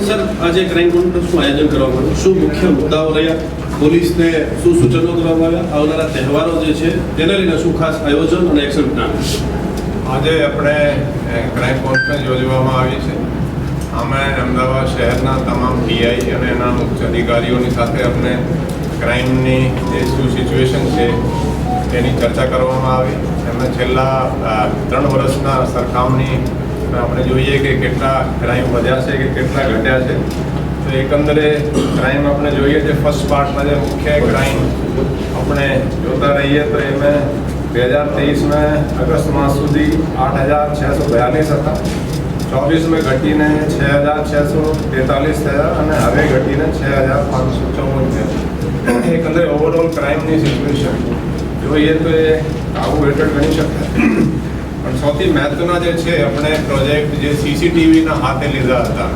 આજે ક્રાઇમ કોન્ફરન્સનું આયોજન કરવામાં આવ્યું. શું મુખ્ય મુદ્દાઓ રહ્યા? પોલીસને શું સૂચનો કરવામાં આવ્યા? આવનારા તહેવારો જે છે, તેને લઈને શું ખાસ આયોજન અને એક્શન પ્લાન આજે આપણે ક્રાઇમ કોન્ફરન્સ યોજવામાં આવી છે. અમે અમદાવાદ શહેરના તમામ પીઆઈ અને એના મુખ્ય અધિકારીઓની સાથે આપણે ક્રાઇમની જે શું સિચ્યુએશન છે, તેની ચર્ચા કરવામાં આવી. એમને છેલ્લા ત્રણ વર્ષના સરખામણી આપણે જોઈએ કે કેટલા ક્રાઇમ વધ્યા છે કે કેટલા ઘટ્યા છે. તો એકંદરે ક્રાઇમ આપણે જોઈએ છે ફર્સ્ટ પાર્ટમાં જે મુખ્ય ક્રાઇમ આપણે જોતા રહીએ તો એમાં બે હજાર તેવીસમાં અગસ્ત માસ સુધી આઠ હજાર છસો બયાલીસ હતા. ચોવીસમાં ઘટીને છ હજાર છસો તેતાલીસ થયા અને હવે ઘટીને છ હજાર પાંચસો ચૌવન થયા. એકંદરે ઓવરઓલ ક્રાઇમની સિચ્યુએશન જોઈએ તો એ આવું હેઠળ ગણી શકાય. પણ સૌથી મહત્વના જે છે આપણે પ્રોજેક્ટ જે સીસીટીવીના હાથે લીધા હતા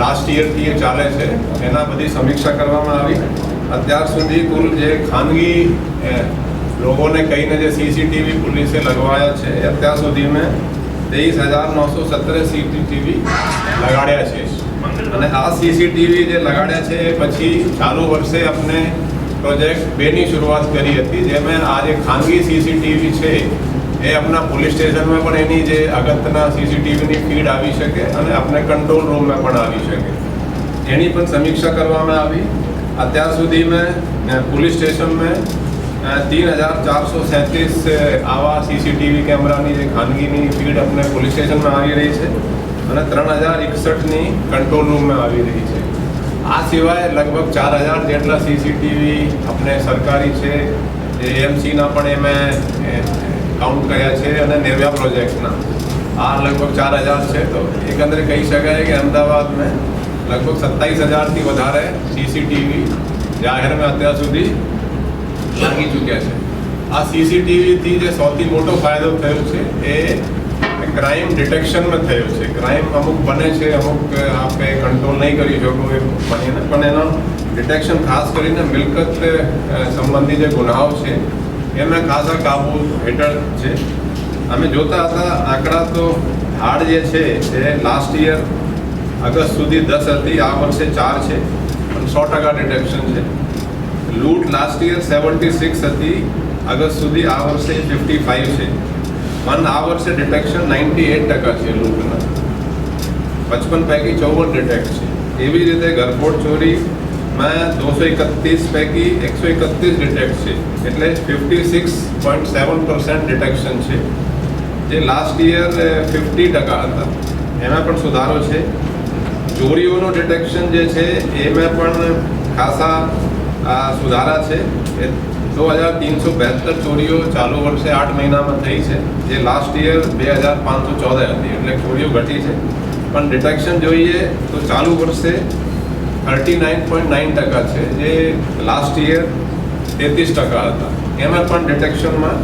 લાસ્ટ યરથી એ ચાલે છે, એના બધી સમીક્ષા કરવામાં આવી. અત્યાર સુધી કુલ જે ખાનગી લોકોને કહીને જે સીસીટીવી પોલીસે લગવાયા છે અત્યાર સુધીમાં તેવીસ હજાર નવસો સત્તર સીસીટીવી લગાડ્યા છે. અને આ સીસીટીવી જે લગાડ્યા છે, એ પછી ચાલુ વર્ષે આપણે પ્રોજેક્ટ બેની શરૂઆત કરી હતી, જેમાં આ જે ખાનગી સીસીટીવી છે એ આપણા પોલીસ સ્ટેશનમાં પણ એની જે અગત્યના સીસીટીવીની ફીડ આવી શકે અને આપણે કંટ્રોલ રૂમમાં પણ આવી શકે એની પણ સમીક્ષા કરવામાં આવી અત્યાર સુધીમાં અ, પોલીસ સ્ટેશનમાં तीन हज़ार चार सौ सैंतीस आवा સીસીટીવી કેમેરાની જે ખાનગીની ફીડ આપણે પોલીસ સ્ટેશનમાં આવી રહી છે અને ત્રણ હજાર એકસઠની કંટ્રોલ રૂમમાં આવી રહી છે આ સિવાય લગભગ ચાર હજાર જેટલા સીસીટીવી આપણે સરકારી છે એ એમસીના પણ એમાં કાઉન્ટ કર્યા છે અને નેવ્યા પ્રોજેક્ટના આ લગભગ ચાર હજાર છે. તો એકંદરે કહી શકાય કે અમદાવાદમાં લગભગ સત્તાવીસ હજારથી વધારે સીસીટીવી જાહેરમાં અત્યાર સુધી લાગી ચૂક્યા છે. આ સીસીટીવીથી જે સૌથી મોટો ફાયદો થયો છે એ ક્રાઇમ ડિટેક્શનમાં થયો છે. ક્રાઇમ અમુક બને છે, અમુક આપણે કંટ્રોલ નહીં કરી શકો એ બનીને પણ એનો ડિટેક્શન ખાસ કરીને મિલકત સંબંધી જે ગુનાઓ છે એમાં ખાસા કાબુ હેઠળ છે. અમે જોતા હતા આંકડા તો હાડ જે છે એ લાસ્ટ યર અગસ્ટ સુધી દસ હતી, આ વર્ષે ચાર છે. પણ સો ટકા ડિટેક્શન છે. લૂંટ લાસ્ટ યર સેવન્ટી સિક્સ હતી અગસ્ટ સુધી આ વર્ષે ફિફ્ટી ફાઇવ છે. પણ આ વર્ષે ડિટેક્શન નાઇન્ટી એટ ટકા છે લૂંટના. પચપન પૈકી ચૌવન ડિટેક્ટ છે. એવી રીતે ઘરફોડ ચોરીમાં દોસો એકત્રીસ પૈકી એકસો એકત્રીસ ડિટેક્ટ છે. એટલે fifty six point seven percent detection છે. જે લાસ્ટ યર ફિફ્ટી ટકા હતા. એમાં પણ સુધારો છે. ચોરીઓનું ડિટેક્શન જે છે, એમાં પણ ખાસા સુધારા છે. એ દો હજાર તીનસો બેહત્તર ચોરીઓ ચાલુ વર્ષે આઠ મહિનામાં થઈ છે. જે લાસ્ટ યર બે હજાર પાંચસો ચૌદ હતી. એટલે ચોરીઓ ઘટી છે. પણ ડિટેક્શન જોઈએ તો ચાલુ વર્ષે થર્ટી નાઇન પોઈન્ટ નાઇન ટકા છે, જે લાસ્ટ યર તેત્રીસ ટકા હતા. એમાં પણ ડિટેક્શનમાં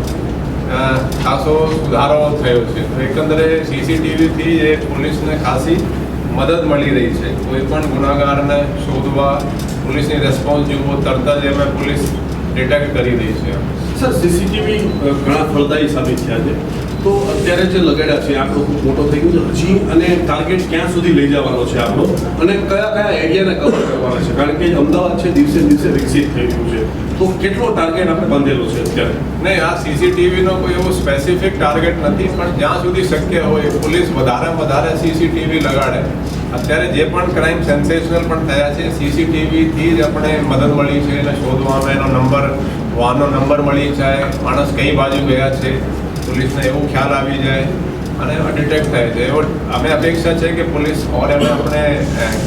ખાસો સુધારો થયો છે. તો એકંદરે સીસીટીવીથી એ પોલીસને ખાસી મદદ મળી રહી છે. કોઈ પણ ગુનાગારને શોધવા, પોલીસની રેસ્પોન્સ જુઓ તરત જ એમાં પોલીસ ડિટેક્ટ કરી રહી છે. સર સીસીટીવી ઘણા ફળદાયી સાબિત થયા છે તો અત્યારે જે લગાડ્યા છે આપણો ખૂબ મોટો થઈ ગયો છે. હજી અને ટાર્ગેટ ક્યાં સુધી લઈ જવાનો છે આપણો અને કયા કયા એરિયાને કવર કરવાના છે? કારણ કે અમદાવાદ છે, દિવસે દિવસે વિકસિત થઈ રહ્યું છે. તો કેટલો ટાર્ગેટ આપણે બાંધેલો છે અત્યારે? નહીં, આ સીસીટીવીનો કોઈ એવો સ્પેસિફિક ટાર્ગેટ નથી, પણ જ્યાં સુધી શક્ય હોય પોલીસ વધારે વધારે સીસીટીવી લગાડે. અત્યારે જે પણ ક્રાઇમ સેન્સેશનલ પણ થયા છે સીસીટીવીથી જ આપણે મદદ મળી છે એને શોધવામાં એનો નંબર વાહનનો નંબર મળી જાય, માણસ કઈ બાજુ ગયા છે પોલીસને એવો ખ્યાલ આવી જાય અને ડિટેક્ટ થાય છે. એવો અમે અપેક્ષા છે કે પોલીસ ઓર એમાં આપણે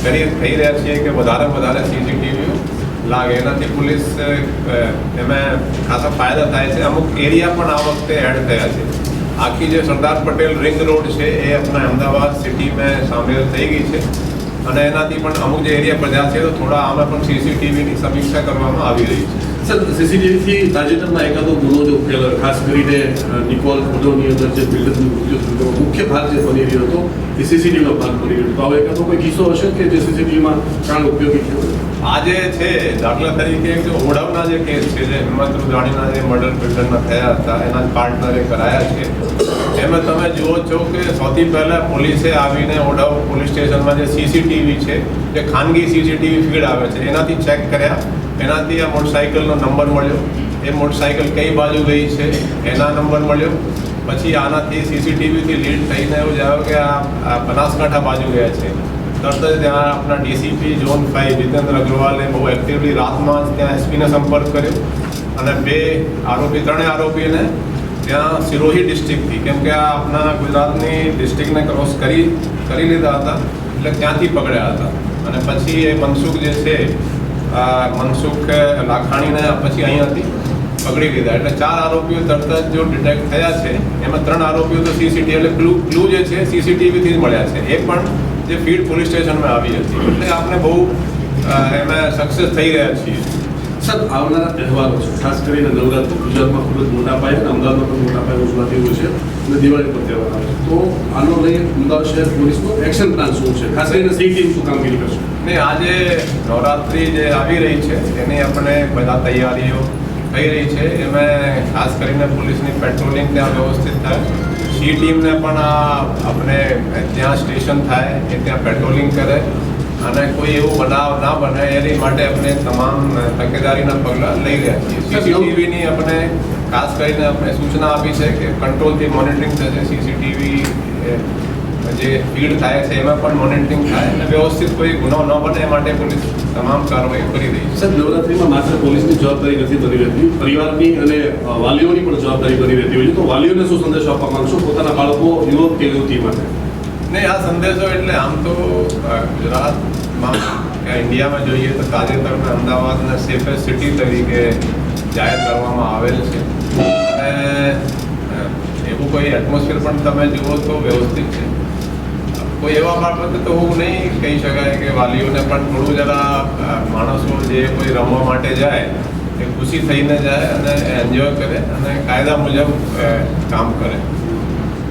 કરી થઈ રહ્યા છીએ કે વધારે વધારે સીસીટીવી લાગે. એનાથી પોલીસ એમાં ખાસા ફાયદા થાય છે. અમુક એરિયા પણ આ વખતે એડ થયા છે. આખી જે સરદાર પટેલ રિંગ રોડ છે, એ આપણા અમદાવાદ સિટીમાં સામેલ થઈ ગઈ છે. અને એનાથી પણ અમુક જે એરિયા બધા છે, તો થોડા આમાં પણ સીસીટીવીની સમીક્ષા કરવામાં આવી રહી છે. સર, સીસીટીવીથી તાજેતરમાં એકાદો ગુનો જો ઉકેલ, ખાસ કરીને નિકોલ ગુનોની અંદર જે બિલ્ડરનું મૃત્યુ થયું મુખ્ય ભાગ જે બની રહ્યો હતો, એ સીસીટીવીનો ભાગ બની રહ્યો તો હવે એકાદો કોઈ કિસ્સો હશે કે જે સીસીટીવીમાં કારણ ઉપયોગી થયો આજે છે, દાખલા તરીકે જે ઓઢવના જે કેસ છે, જે હિંમત રૂદાણીના જે મર્ડર બિલ્ડરના થયા હતા, એના પાર્ટનરે કરાયા છે, એમાં તમે જુઓ છો કે સૌથી પહેલાં પોલીસે આવીને ઓડાવ પોલીસ સ્ટેશનમાં જે સીસીટીવી છે, જે ખાનગી સીસીટીવી ફીડ આવે છે, એનાથી ચેક કર્યા. એનાથી આ મોટરસાઇકલનો નંબર મળ્યો. એ મોટરસાઇકલ કઈ બાજુ ગઈ છે એના નંબર મળ્યો. પછી આનાથી સીસીટીવીથી લીડ થઈને એવું જ કે આ બનાસકાંઠા બાજુ ગયા છે. તરત જ ત્યાં આપણા ડીસીપી ઝોન ફાઈવ જીતેન્દ્ર અગ્રવાલે બહુ એક્ટિવલી રાતમાં જ ત્યાં એસપીને સંપર્ક કર્યો. અને બે આરોપી, ત્રણેય આરોપીને ત્યાં સિરોહી ડિસ્ટ્રિક્ટથી, કેમ કે આ આપણા ગુજરાતની ડિસ્ટ્રિક્ટને ક્રોસ કરી કરી લીધા હતા. એટલે ત્યાંથી પકડ્યા હતા. અને પછી એ મનસુખ જે છે મનસુખ લાખાણીને પછી અહીંયાથી પકડી લીધા. એટલે ચાર આરોપીઓ તરત જ જો ડિટેક્ટ થયા છે, એમાં ત્રણ આરોપીઓ તો સીસીટીવી એટલે ક્લુ ક્લુ જે છે સીસીટીવીથી જ મળ્યા છે. એ પણ જે ફીડ પોલીસ સ્ટેશનમાં આવી હતી. એટલે આપણે બહુ એમાં સક્સેસ થઈ રહ્યા છીએ. સર આવનારા તહેવારો છે. ખાસ કરીને નવરાત્રી ગુજરાતમાં ખૂબ જ મોટા પાયે અને અમદાવાદમાં પણ મોટા પાયે ઉજવાતી હોય છે અને દિવાળી પર તહેવાર આવે છે. તો આનો લઈ અમદાવાદ શહેર પોલીસનો એક્શન પ્લાન શું છે? ખાસ કરીને સી ટીમ શું કામગીરી કરશે? ને આજે નવરાત્રિ જે આવી રહી છે, એની આપણે બધા તૈયારીઓ થઈ રહી છે. એમાં ખાસ કરીને પોલીસની પેટ્રોલિંગ ત્યાં વ્યવસ્થિત થાય. સી ટીમને પણ આ આપણે જ્યાં સ્ટેશન થાય એ ત્યાં પેટ્રોલિંગ કરે. અને કોઈ એવું બનાવ ના બને એની માટે આપણે તમામ તકેદારીના પગલાં લઈ રહ્યા છીએ. સીસીટીવીની આપણે ખાસ કરીને આપણે સૂચના આપી છે કે કંટ્રોલથી મોનિટરિંગ થશે સીસીટીવી જે ફીડ થાય છે એમાં પણ મોનિટરિંગ થાય. અને વ્યવસ્થિત કોઈ ગુનો ન બને એ માટે પોલીસ તમામ કાર્યવાહી કરી રહી છે. સર નવરાત્રીમાં માત્ર પોલીસની જવાબદારી નથી બની રહેતી. પરિવારની અને વાલીઓની પણ જવાબદારી બની રહેતી હોય છે. તો વાલીઓને શું સંદેશ આપવા માંગશો? પોતાના બાળકો યુવક કે યુવતી માટે? ને આ સંદેશો એટલે આમ તો ગુજરાતમાં ઇન્ડિયામાં જોઈએ તો તાજેતરમાં અમદાવાદને સેફેસ્ટ સિટી તરીકે જાહેર કરવામાં આવેલ છે. અને એવું કોઈ એટમોસ્ફિયર પણ તમે જુઓ તો વ્યવસ્થિત છે. કોઈ એવા બાબતે તો હું નહીં કહી શકાય કે વાલીઓને પણ થોડું જરા માણસો જે કોઈ રમવા માટે જાય એ ખુશી થઈને જાય અને એન્જોય કરે અને કાયદા મુજબ કામ કરે.